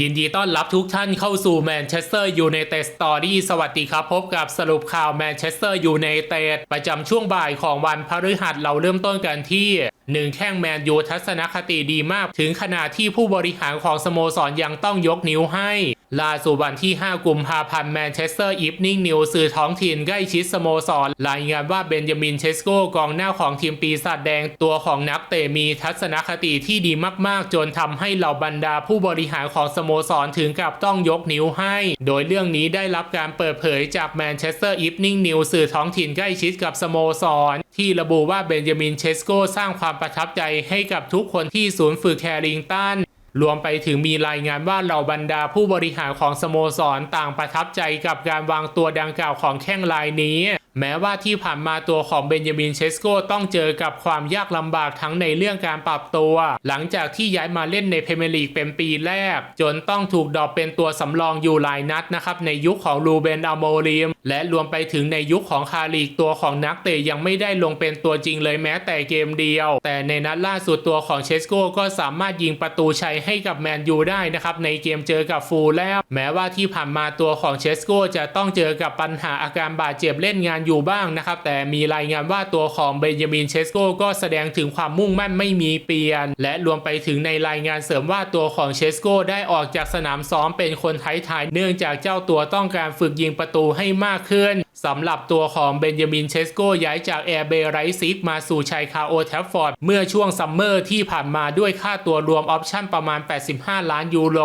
ยินดีต้อนรับทุกท่านเข้าสู่แมนเชสเตอร์ยูไนเต็ดสตอรี่สวัสดีครับ พบกับสรุปข่าวแมนเชสเตอร์ยูไนเต็ดประจำช่วงบ่ายของวันพฤหัสเราเริ่มต้นกันที่หนึ่งแข้งแมนยูทัศนคติดีมาก ถึงขนาดที่ผู้บริหารของสโมสรยังต้องยกนิ้วให้ ล่าสุดวันที่ 5 กุมภาพันธ์แมนเชสเตอร์อีฟนิ่งนิวสื่อท้องถิ่นใกล้ชิดสโมสร รายงานว่าเบนจามินเชสโกกองหน้าของทีมปีศาจแดงตัวของนักเตะมีทัศนคติที่ดีมากๆ จนทำให้เหล่าบรรดาผู้บริหารของสโมสรถึงกับต้องยกนิ้วให้ โดยเรื่องนี้ได้รับการเปิดเผยจากแมนเชสเตอร์อีฟนิ่งนิวสื่อท้องถิ่นใกล้ชิดกับสโมสร ที่ระบุว่าเบนจามินเชสโกสร้างความประทับใจให้กับทุกคนที่ศูนย์ฝึกแคริงตัน รวมไปถึงมีรายงานว่าเหล่าบรรดาผู้บริหารของสโมสรต่างประทับใจกับการวางตัวดังกล่าวของแข้งรายนี้ แม้ว่าที่ผ่านมาตัวของเบนจามินเชสโกต้องเจอกับความยากลำบากทั้งในเรื่องการปรับตัว หลังจากที่ย้ายมาเล่นในพรีเมียร์ลีกเป็นปีแรก จนต้องถูกดรอปเป็นตัวสำรองอยู่หลายนัดนะครับ ในยุคของลูเบนอโมริมและรวมไปถึงในยุคของคาริกตัวของนักเตะยังไม่ได้ลงเป็นตัวจริงเลยแม้แต่เกมเดียว แต่ในนัดล่าสุดตัวของเชสโกก็สามารถยิงประตูชัยให้กับแมนยูได้นะครับในเกมเจอกับฟูลแลมแม้ว่าที่ผ่านมาตัวของเชสโกจะต้องเจอกับปัญหาอาการบาดเจ็บเล่นงานอยู่บ้างนะครับ แต่มีรายงานว่าตัวของเบนจามินเชสโกก็แสดงถึงความมุ่งมั่นไม่มีเปลี่ยน และรวมไปถึงในรายงานเสริมว่าตัวของเชสโกได้ออกจากสนามซ้อมเป็นคนท้ายๆเนื่องจากเจ้าตัวต้องการฝึกยิงประตูให้มากขึ้น สำหรับตัวของเบนจามินเชสโกย้ายจากแอร์เบไรซิกมาสู่ชัยคาโอแทฟฟอร์ด เมื่อช่วงซัมเมอร์ที่ผ่านมาด้วยค่าตัวรวมออปชั่นประมาณ 85 ล้านยูโร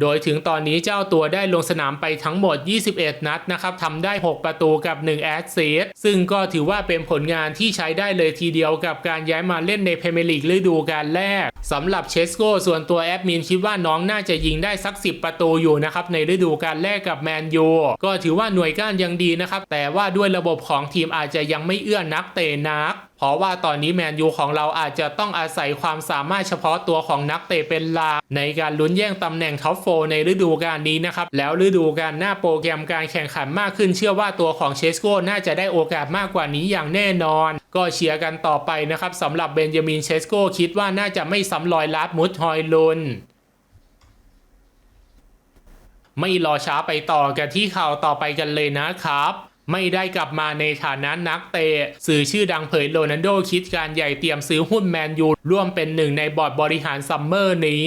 โดยถึงตอนนี้เจ้าตัวได้ลงสนามไปทั้งหมด 21 นัดนะครับทำได้ 6 ประตูกับ 1 แอสซิสต์ซึ่งก็ถือว่าเป็นผลงานที่ใช้ได้เลยทีเดียวกับการย้ายมาเล่นในพรีเมียร์ลีกฤดูกาลแรกสำหรับเชสโกส่วนตัวแอดมินคิดว่าน้องน่าจะยิงได้สัก 10 ประตูอยู่นะครับในฤดูกาลแรกกับแมนยูก็ถือว่าหน่วยก้านยังดีนะครับแต่แต่ว่าด้วยระบบของทีมอาจจะยังไม่เอื้อนักเตะนัก เพราะว่าตอนนี้แมนยูของเราอาจจะต้องอาศัยความสามารถเฉพาะตัวของนักเตะเป็นหลักในการลุ้นแย่งตำแหน่งท็อปโฟในฤดูกาลนี้นะครับ แล้วฤดูกาลหน้าโปรแกรมการแข่งขันมากขึ้น เชื่อว่าตัวของเชสโกน่าจะได้โอกาสมากกว่านี้อย่างแน่นอน ก็เชียร์กันต่อไปนะครับสำหรับเบนจามินเชสโกคิดว่าน่าจะไม่ซ้ำรอยลาดมุดฮอยลุนไม่รอช้าไปต่อกันที่ข่าวต่อไปกันเลยนะครับ ไม่ได้กลับมาในฐานะนักเตะสื่อชื่อดังเผยโรนัลโดคิดการใหญ่เตรียมซื้อหุ้นแมนยูร่วมเป็นหนึ่งในบอร์ดบริหารซัมเมอร์นี้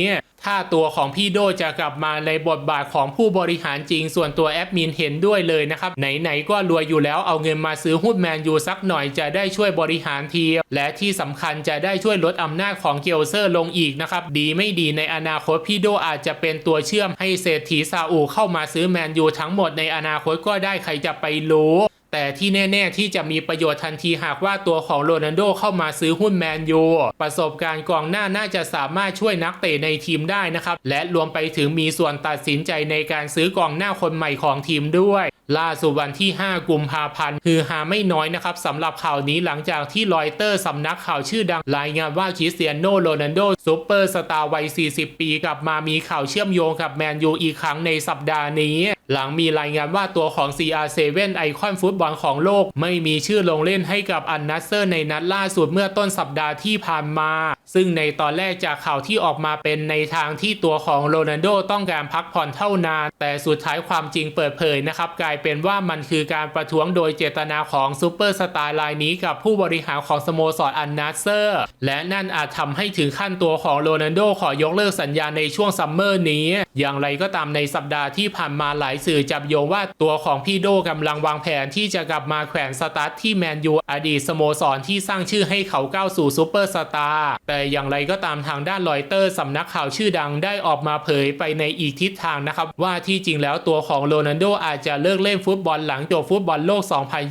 ถ้าตัวของพี่โดจะกลับมาในบทบาทของผู้บริหารจริงส่วนตัวแอดมินเห็นด้วยเลยนะครับ ไหนๆก็รวยอยู่แล้วเอาเงินมาซื้อหุ้นแมนยูสักหน่อยจะได้ช่วยบริหารทีม และที่สำคัญจะได้ช่วยลดอำนาจของเกียวเซอร์ลงอีกนะครับ ดีไม่ดีในอนาคตพี่โดอาจจะเป็นตัวเชื่อมให้เศรษฐีซาอุเข้ามาซื้อแมนยูทั้งหมดในอนาคตก็ได้ใครจะไปรู้ แต่ที่แน่ ๆ ที่จะมีประโยชน์ทันทีหากว่าตัวของโรนัลโดเข้ามาซื้อหุ้นแมนยูประสบการณ์กองหน้าน่าจะสามารถช่วยนักเตะในทีมได้นะครับ และรวมไปถึงมีส่วนตัดสินใจในการซื้อกองหน้าคนใหม่ของทีมด้วยล่าสุดวันที่ 5 กุมภาพันธ์คือหาไม่น้อยนะครับสำหรับข่าวนี้หลังจากที่รอยเตอร์สำนักข่าวชื่อดังรายงานว่าคริสเตียโนโรนัลโดซูเปอร์สตาร์วัย 40 ปีกลับมามีข่าวเชื่อมโยงกับแมนยูอีกครั้งในสัปดาห์นี้ หลังมีรายงานว่าตัวของ CR7 ไอคอนฟุตบอลของโลก ไม่มีชื่อลงเล่นให้กับอันนัสเซอร์ในนัดล่าสุดเมื่อต้นสัปดาห์ที่ผ่านมา ซึ่งในตอนแรกจากข่าวที่ออกมาเป็นในทางที่ตัวของโรนัลโดต้องการพักผ่อนเท่านาน แต่สุดท้ายความจริงเปิดเผยนะครับ กลายเป็นว่ามันคือการประท้วงโดยเจตนาของซูเปอร์สตาร์รายนี้กับผู้บริหารของสโมสรอันนัสเซอร์และนั่นอาจทำให้ถึงขั้นตัวของโรนัลโดขอยกเลิกสัญญาในช่วงซัมเมอร์นี้ อย่างไรก็ตามในสัปดาห์ที่ผ่านมาหลายสื่อจับโยงว่าตัวของพี่โดกำลังวางแผนที่จะกลับมาแขวนสตาร์ทที่แมนยูอดีตสโมสรที่สร้างชื่อให้เขาก้าวสู่ซูเปอร์สตาร์แต่อย่างไรก็ตามทางด้านรอยเตอร์สำนักข่าวชื่อดังได้ออกมาเผยไปในอีกทิศทางนะครับ ว่าที่จริงแล้วตัวของโรนัลโดอาจจะเลิกเล่นฟุตบอลหลังจบฟุตบอลโลก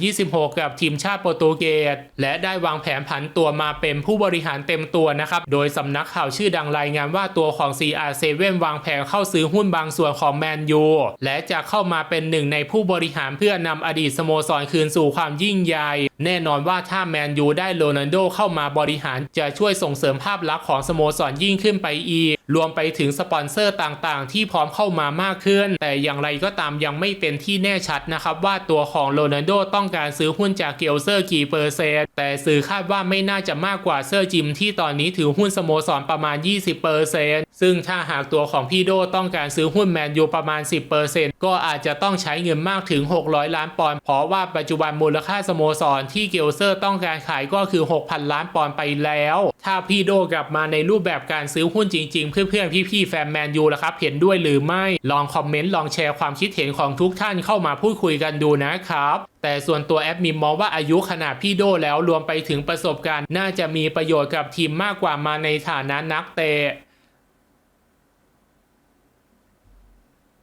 2026 กับทีมชาติโปรตุเกสและได้วางแผนผันตัวมาเป็นผู้บริหารเต็มตัวนะครับ โดยสำนักข่าวชื่อดังรายงานว่าตัวของ CR7 วางแผนเข้าซื้อหุ้นบางส่วนของแมนยูและจะจะเข้ามาเป็นหนึ่งในผู้บริหารเพื่อนำอดีตสโมสรคืนสู่ความยิ่งใหญ่ แน่นอนว่าถ้าแมนยูได้โรนัลโดเข้ามาบริหารจะช่วยส่งเสริมภาพลักษณ์ของสโมสรยิ่งขึ้นไปอีก รวมไปถึงสปอนเซอร์ต่างๆ ที่พร้อมเข้ามามากขึ้น แต่อย่างไรก็ตามยังไม่เป็นที่แน่ชัดนะครับ ว่าตัวของโรนัลโดต้องการซื้อหุ้นจากเกลเซอร์กี่เปอร์เซ็นต์แต่สื่อคาดว่าไม่น่าจะมากกว่าเซอร์จิมที่ตอนนี้ถือหุ้นสโมสรประมาณ 20เปอร์เซ็นต์ซึ่งถ้าหากตัวของพี่โดต้องการซื้อหุ้นแมนยูประมาณ 10เปอร์เซ็นต์ก็อาจจะต้องใช้เงินมากถึง 600 ล้านปอนด์เพราะว่าปัจจุบันมูลค่าสโมสรที่เกลเซอร์ต้องการขายก็คือ 6,000 ล้านปอนด์ไปแล้ว ถ้าพี่โดกลับมาในรูปแบบการซื้อหุ้นจริง ๆ เพื่อนๆพี่ๆแฟนแมนยูล่ะครับเห็นด้วยหรือไม่ลองคอมเมนต์ลองแชร์ความคิดเห็นของทุกท่านเข้ามาพูดคุยกันดูนะครับแต่ส่วนตัวแอดมินมองว่าอายุขนาดพี่โดแล้วรวมไปถึงประสบการณ์ น่าจะมีประโยชน์กับทีมมากกว่ามาในฐานะนักเตะ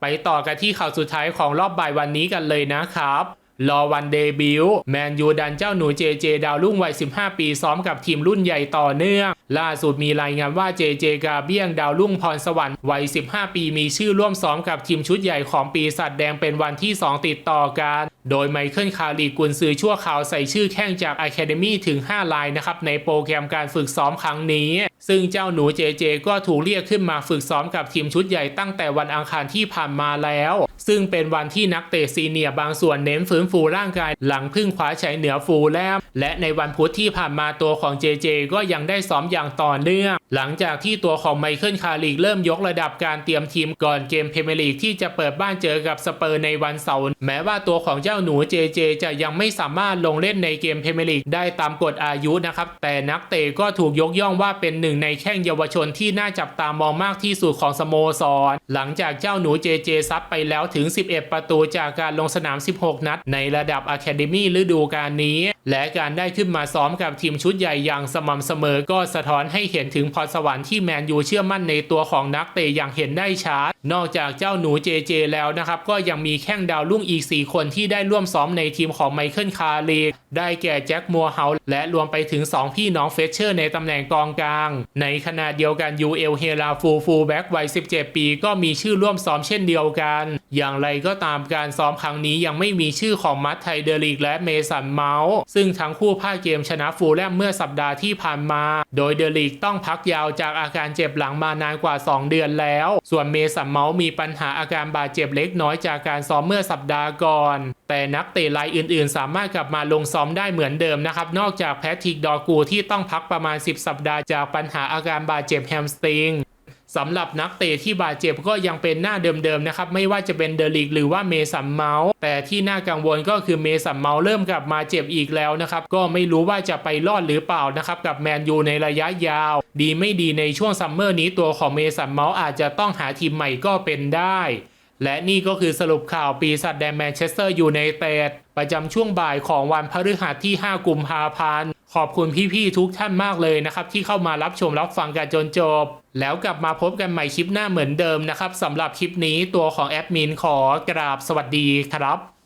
ไปต่อกันที่ข่าวสุดท้ายของรอบบ่ายวันนี้กันเลยนะครับ รอวันเดบิวต์แมนยูดันเจ้าหนูเจเจดาวรุ่งวัย 15 ปี ซ้อมกับทีมรุ่นใหญ่ต่อเนื่อง ล่าสุดมีรายงานว่าเจเจกาเบียงดาวรุ่งพรสวรรค์วัย 15 ปีมีชื่อร่วมซ้อมกับทีมชุดใหญ่ของปีศาจแดงเป็นวันที่ 2 ติดต่อกันโดยไมเคิลคารีกุนซือชั่วข่าวใส่ชื่อแข้งจาก Academy ถึง 5 ลายนะครับ ในโปรแกรมการฝึกซ้อมครั้งนี้ ซึ่งเจ้าหนูเจเจก็ถูกเรียกขึ้นมาฝึกซ้อมกับทีมชุดใหญ่ตั้งแต่วันอังคารที่ผ่านมาแล้ว ซึ่งเป็นวันที่นักเตะซีเนียบางส่วนเน้นฟื้นฟูร่างกาย หลังพึ่งคว้าชัยเหนือฟูแลมและในวันพุธที่ผ่านมาตัวของเจเจก็ยังได้ซ้อมอย่างต่อเนื่อง หลังจากที่ตัวของไมเคิลคาริกเริ่มยกระดับการเตรียมทีมก่อนเกมเพเมร์ลีกที่จะเปิดบ้านเจอกับสเปอร์ในวันเสาร์แม้ว่าตัวของเจ้าหนูเจเจจะยังไม่สามารถลงเล่นในเกมเพเมร์ลีกได้ตามกฎอายุนะครับ แต่นักเตะก็ถูกยกย่องว่าเป็นหนึ่งในแข้งเยาวชนที่น่าจับตามองมากที่สุดของสโมสร หลังจากเจ้าหนูเจเจซัดไปแล้วถึง 11 ประตูจากการลงสนาม 16 นัด ในระดับอะคาเดมี่ฤดูกาลนี้และการได้ขึ้นมาซ้อมกับทีมชุดใหญ่อย่างสม่ำเสมอก็สะท้อนให้เห็นถึงพรสวรรค์ที่แมนยูเชื่อมั่นในตัวของนักเตะอย่างเห็นได้ชัดนอกจากเจ้าหนูเจเจแล้วนะครับ ก็ยังมีแข้งดาวรุ่งอีก 4 คนที่ได้ร่วมซ้อมในทีมของไมเคิลคาร์ลีได้แก่แจ็คมัวเฮาและรวมไปถึง 2 พี่น้องเฟเชอร์ในตำแหน่งกองกลาง ในขณะเดียวกันยูเอลเฮลาฟูฟูแบ็กวัย 17 ปี ก็มีชื่อร่วมซ้อมเช่นเดียวกัน อย่างไรก็ตามการซ้อมครั้งนี้ยังไม่มีชื่อของมัตไทเดลิกและเมสันเมาส์ซึ่งทั้งคู่พลาดเกมชนะฟูลแลมเมื่อสัปดาห์ที่ผ่านมา โดยเดลิกต้องพักยาวจากอาการเจ็บหลังมานานกว่า 2 เดือนแล้ว ส่วนเมสันเมาส์มีปัญหาอาการบาดเจ็บเล็กน้อยจากการซ้อมเมื่อสัปดาห์ก่อน แต่นักเตะรายอื่นๆ สามารถกลับมาลงซ้อมได้เหมือนเดิมนะครับ นอกจากแพทริกดอร์กูที่ต้องพักประมาณ 10 สัปดาห์จากปัญหาอาการบาดเจ็บแฮมสตริง สำหรับนักเตะที่บาดเจ็บก็ยังเป็นหน้าเดิมๆนะครับ ไม่ว่าจะเป็นเดลิกหรือว่าเมสันเมาส์แต่ที่น่ากังวลก็คือเมสันเมาส์เริ่มกลับมาเจ็บอีกแล้วนะครับ ก็ไม่รู้ว่าจะไปรอดหรือเปล่านะครับ กับแมนยูในระยะยาว ดีไม่ดีในช่วงซัมเมอร์นี้ตัวของเมสันเมาส์อาจจะต้องหาทีมใหม่ก็เป็นได้ และนี่ก็คือสรุปข่าวปีศาจแดงแมนเชสเตอร์ยูไนเต็ดประจำช่วงบ่ายของวันพฤหัสที่ 5 กุมภาพันธ์ ขอบคุณพี่ๆทุกท่านมากเลยนะครับ ที่เข้ามารับชมรับฟังกันจนจบ แล้วกลับมาพบกันใหม่คลิปหน้าเหมือนเดิมนะครับสำหรับคลิปนี้ตัวของแอดมินขอกราบสวัสดีครับ